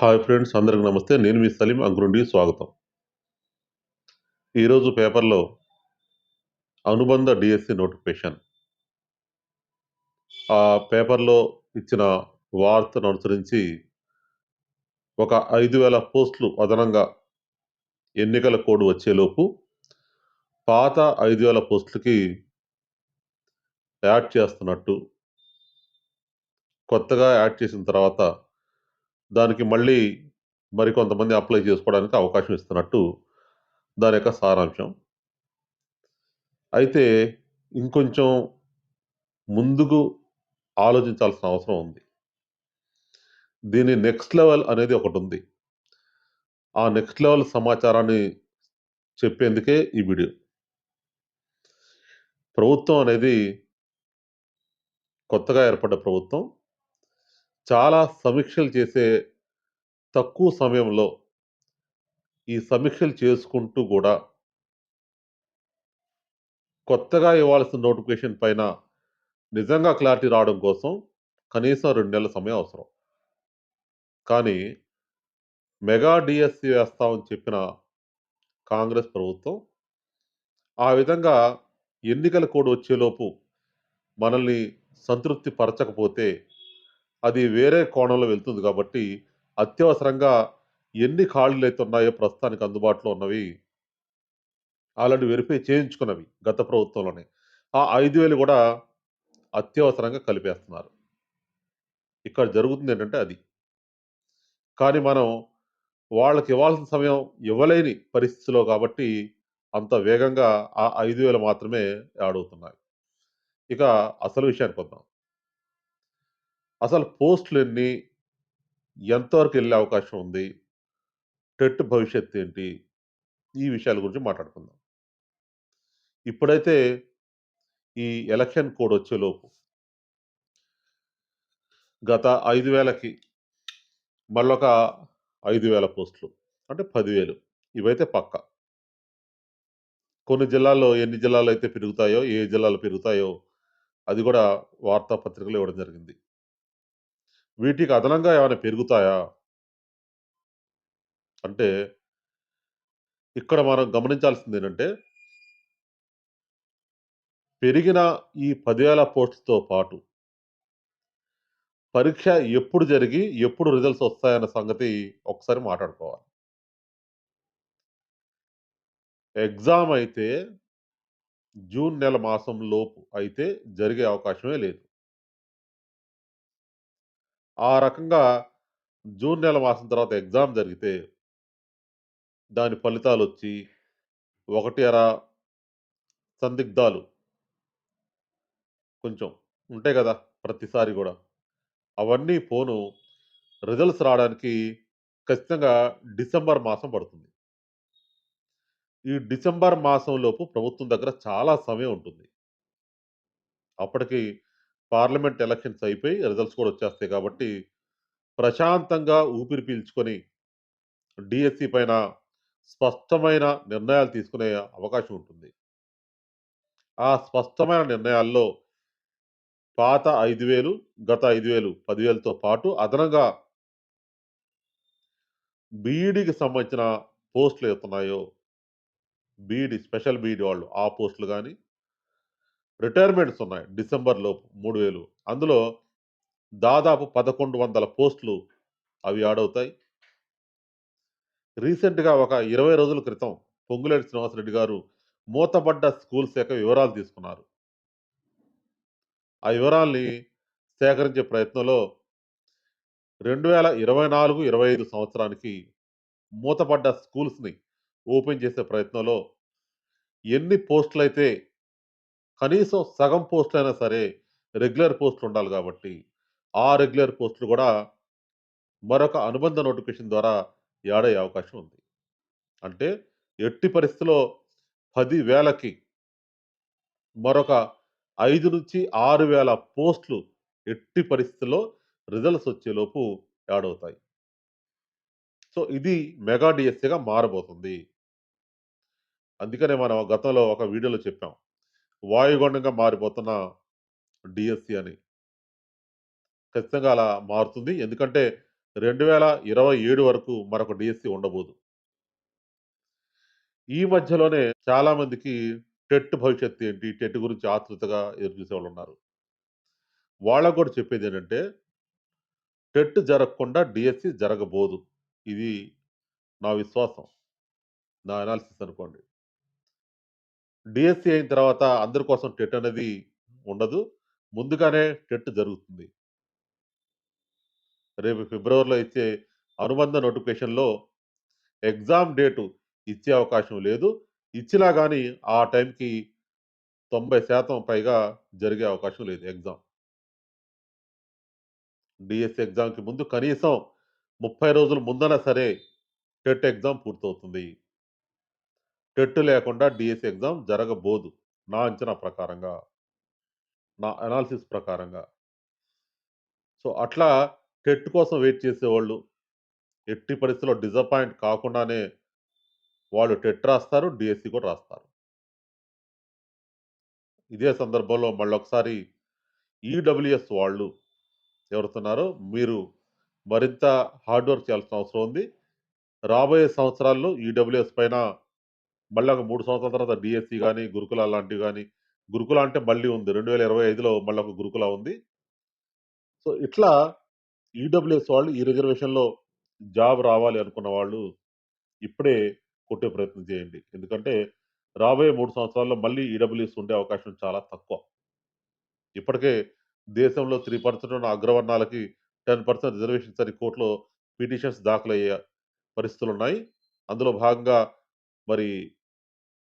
Hi friends అందరికి నమస్తే. నేను మీ సలీం అంకురుండి స్వాగతం. ఈరోజు పేపర్లో అనుబంధ డిఎస్సి నోటిఫికేషన్. ఆ పేపర్లో ఇచ్చిన వార్తను అనుసరించి ఒక ఐదు వేల పోస్టులు అదనంగా ఎన్నికల కోడ్ వచ్చేలోపు పాత ఐదు వేల పోస్టులకి యాడ్ చేస్తున్నట్టు కొత్తగా యాడ్ చేసిన తర్వాత దానికి మళ్ళీ మరికొంతమంది అప్లై చేసుకోవడానికి అవకాశం ఇస్తున్నట్టు దాని యొక్క సారాంశం. అయితే ఇంకొంచెం ముందుకు ఆలోచించాల్సిన అవసరం ఉంది. దీని నెక్స్ట్ లెవెల్ అనేది ఒకటి ఉంది. ఆ నెక్స్ట్ లెవెల్ సమాచారాన్ని చెప్పేందుకే ఈ వీడియో. ప్రభుత్వం అనేది కొత్తగా ఏర్పడ్డ ప్రభుత్వం. చాలా సమీక్షలు చేసే తక్కువ సమయంలో ఈ సమీక్షలు చేసుకుంటూ కూడా కొత్తగా ఇవ్వాల్సిన నోటిఫికేషన్ పైన నిజంగా క్లారిటీ రావడం కోసం కనీసం రెండు నెలల సమయం అవసరం. కానీ మెగా డిఎస్సి వేస్తామని చెప్పిన కాంగ్రెస్ ప్రభుత్వం ఆ విధంగా ఎన్నికల కోడ్ వచ్చేలోపు మనల్ని సంతృప్తి పరచకపోతే అది వేరే కోణంలో వెళ్తుంది కాబట్టి అత్యవసరంగా ఎన్ని ఖాళీలు అయితే ఉన్నాయో ప్రస్తుతానికి అందుబాటులో ఉన్నవి ఆల్రెడీ వెరిఫై చేయించుకున్నవి గత ప్రభుత్వంలోనే. ఆ ఐదు వేలు కూడా అత్యవసరంగా కలిపేస్తున్నారు. ఇక్కడ జరుగుతుంది ఏంటంటే అది. కానీ మనం వాళ్ళకి ఇవ్వాల్సిన సమయం ఇవ్వలేని పరిస్థితిలో కాబట్టి అంత వేగంగా ఆ ఐదు వేలు మాత్రమే యాడ్ అవుతున్నాయి. ఇక అసలు విషయానికి వద్దాం. అసలు పోస్టులు ఎన్ని ఎంతవరకు వెళ్ళే అవకాశం ఉంది? టెట్ భవిష్యత్తు ఏంటి? ఈ విషయాల గురించి మాట్లాడుకుందాం. ఇప్పుడైతే ఈ ఎలక్షన్ కోడ్ వచ్చేలోపు గత ఐదు వేలకి మళ్ళొక ఐదు వేల పోస్టులు అంటే పదివేలు. ఇవైతే పక్క. కొన్ని జిల్లాల్లో ఎన్ని జిల్లాలు అయితే పెరుగుతాయో ఏ జిల్లాలు పెరుగుతాయో అది కూడా వార్తాపత్రికలు ఇవ్వడం జరిగింది. వీటికి అదనంగా ఏమైనా పెరుగుతాయా? అంటే ఇక్కడ మనం గమనించాల్సింది ఏంటంటే పెరిగిన ఈ పదివేల పోస్టులతో పాటు పరీక్ష ఎప్పుడు జరిగి ఎప్పుడు రిజల్ట్స్ వస్తాయన్న సంగతి ఒకసారి మాట్లాడుకోవాలి. ఎగ్జామ్ అయితే జూన్ నెల మాసం లోపు అయితే జరిగే అవకాశమే లేదు. ఆ రకంగా జూన్ నెల మాసం తర్వాత ఎగ్జామ్ జరిగితే దాని ఫలితాలు వచ్చి ఒకటి అర సందిగ్ధాలు కొంచెం ఉంటాయి కదా ప్రతిసారి కూడా అవన్నీ పోను రిజల్ట్స్ రావడానికి ఖచ్చితంగా డిసెంబర్ మాసం పడుతుంది. ఈ డిసెంబర్ మాసంలోపు ప్రభుత్వం దగ్గర చాలా సమయం ఉంటుంది. అప్పటికి పార్లమెంట్ ఎలక్షన్స్ అయిపోయి రిజల్ట్స్ కూడా వచ్చేస్తాయి కాబట్టి ప్రశాంతంగా ఊపిరి పీల్చుకొని డిఎస్సి పైన స్పష్టమైన నిర్ణయాలు తీసుకునే అవకాశం ఉంటుంది. ఆ స్పష్టమైన నిర్ణయాల్లో పాత ఐదు వేలు గత ఐదు వేలు పదివేలతో పాటు అదనంగా బీఈడికి సంబంధించిన పోస్టులు ఎత్తున్నాయో బీఈడి స్పెషల్ బీఈడి వాళ్ళు ఆ పోస్టులు కానీ రిటైర్మెంట్స్ ఉన్నాయి డిసెంబర్లో మూడు వేలు. అందులో దాదాపు పదకొండు వందల పోస్టులు అవి యాడ్ అవుతాయి. రీసెంట్గా ఒక ఇరవై రోజుల క్రితం పొంగులేటి శ్రీనివాసరెడ్డి గారు మూతపడ్డ స్కూల్ శాఖ వివరాలు తీసుకున్నారు. ఆ వివరాల్ని సేకరించే ప్రయత్నంలో రెండు వేల ఇరవై నాలుగు ఇరవై ఐదు సంవత్సరానికి మూతపడ్డ స్కూల్స్ని ఓపెన్ చేసే ప్రయత్నంలో ఎన్ని పోస్టులు అయితే కనీసం సగం పోస్టులు అయినా సరే రెగ్యులర్ పోస్టులు ఉండాలి కాబట్టి ఆ రెగ్యులర్ పోస్టులు కూడా మరొక అనుబంధ నోటిఫికేషన్ ద్వారా యాడ్ అయ్యే అవకాశం ఉంది. అంటే ఎట్టి పరిస్థితిలో పది వేలకి మరొక ఐదు నుంచి ఆరు వేల పోస్టులు ఎట్టి పరిస్థితుల్లో రిజల్ట్స్ వచ్చేలోపు యాడ్ అవుతాయి. సో ఇది మెగా డిఎస్సిగా మారబోతుంది. అందుకనే మనం గతంలో ఒక వీడియోలో చెప్పాం. వాయుగుండంగా మారిపోతున్న డిఎస్సి అని ఖచ్చితంగా అలా మారుతుంది ఎందుకంటే 2027 వరకు మరొక డిఎస్సి ఉండబోదు. ఈ మధ్యలోనే చాలామందికి టెట్ భవిష్యత్తు ఏంటి? టెట్ గురించి ఆతృతగా ఎదురుచూసేవాళ్ళున్నారు. వాళ్ళకు కూడా చెప్పేది ఏంటంటే టెట్ జరగకుండా డీఎస్సీ జరగబోదు. ఇది నా విశ్వాసం. నా అనాలిసిస్ అనుకోండి. డిఎస్సి అయిన తర్వాత అందరి కోసం టెట్ అనేది ఉండదు. ముందుగానే టెట్ జరుగుతుంది. రేపు ఫిబ్రవరిలో ఇచ్చే అనుబంధ నోటిఫికేషన్‌లో ఎగ్జామ్ డేటు ఇచ్చే అవకాశం లేదు. ఇచ్చినా కానీ ఆ టైంకి 90% పైగా జరిగే అవకాశం లేదు ఎగ్జామ్. డిఎస్సి ఎగ్జామ్‌కి ముందు కనీసం 30 రోజుల ముందన సరే టెట్ ఎగ్జామ్ పూర్తవుతుంది. టెట్ లేకుండా డిఎస్సీ ఎగ్జామ్ జరగబోదు. నా అంచనా ప్రకారంగా. నా అనాలిసిస్ ప్రకారంగా. సో, అట్లా టెట్ కోసం వెయిట్ చేసేవాళ్ళు ఎట్టి పరిస్థితిలో డిసప్పాయింట్ కాకుండానే వాళ్ళు టెట్ రాస్తారు. డిఎస్సి కూడా రాస్తారు. ఇదే సందర్భంలో మళ్ళొకసారి ఈడబ్ల్యూఎస్ వాళ్ళు ఎవరుతున్నారో మీరు మరింత హార్డ్ వర్క్ చేయాల్సిన అవసరం ఉంది. రాబోయే సంవత్సరాల్లో ఈడబ్ల్యూఎస్ పైన మళ్ళా ఒక 3 సంవత్సరాల తర్వాత డీఎస్సీ గాని, గురుకుల లాంటివి గాని గురుకుల అంటే మళ్ళీ ఉంది. 2025లో మళ్ళొక గురుకుల ఉంది. సో, ఇట్లా ఈడబ్ల్యూఎస్ వాళ్ళు ఈ రిజర్వేషన్‌లో జాబ్ రావాలి అనుకున్న వాళ్ళు ఇప్పుడే కొట్టే ప్రయత్నం చేయండి. ఎందుకంటే రాబోయే 3 సంవత్సరాల్లో మళ్ళీ ఈడబ్ల్యూఎస్ ఉండే అవకాశం చాలా తక్కువ. ఇప్పటికే దేశంలో 3% ఉన్న అగ్రవర్ణాలకి 10% రిజర్వేషన్స్ అని కోర్ట్‌లో పిటిషన్స్ దాఖలయ్యే పరిస్థితులున్నాయి. అందులో భాగంగా మరి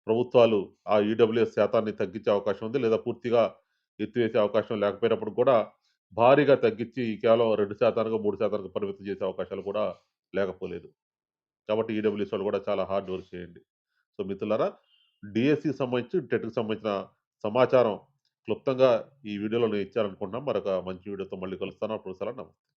ప్రభుత్వాలు ఆ ఈడబ్ల్యూఎస్ శాతాన్ని తగ్గించే అవకాశం ఉంది. లేదా పూర్తిగా ఎత్తివేసే అవకాశం లేకపోయినప్పుడు కూడా భారీగా తగ్గించి కేవలం రెండు శాతానికి మూడు శాతానికి పరిమితం చేసే అవకాశాలు కూడా లేకపోలేదు. కాబట్టి ఈడబ్ల్యూఎస్ వాళ్ళు కూడా చాలా హార్డ్ వర్క్ చేయండి. సో, మిత్రులారా డిఎస్సికి సంబంధించి, టెట్‌కి సంబంధించిన సమాచారం క్లుప్తంగా ఈ వీడియోలో నేను ఇచ్చాననుకుంటున్నాం. మరొక మంచి వీడియోతో మళ్ళీ కలుస్తాను. అప్పుడు నమస్తే.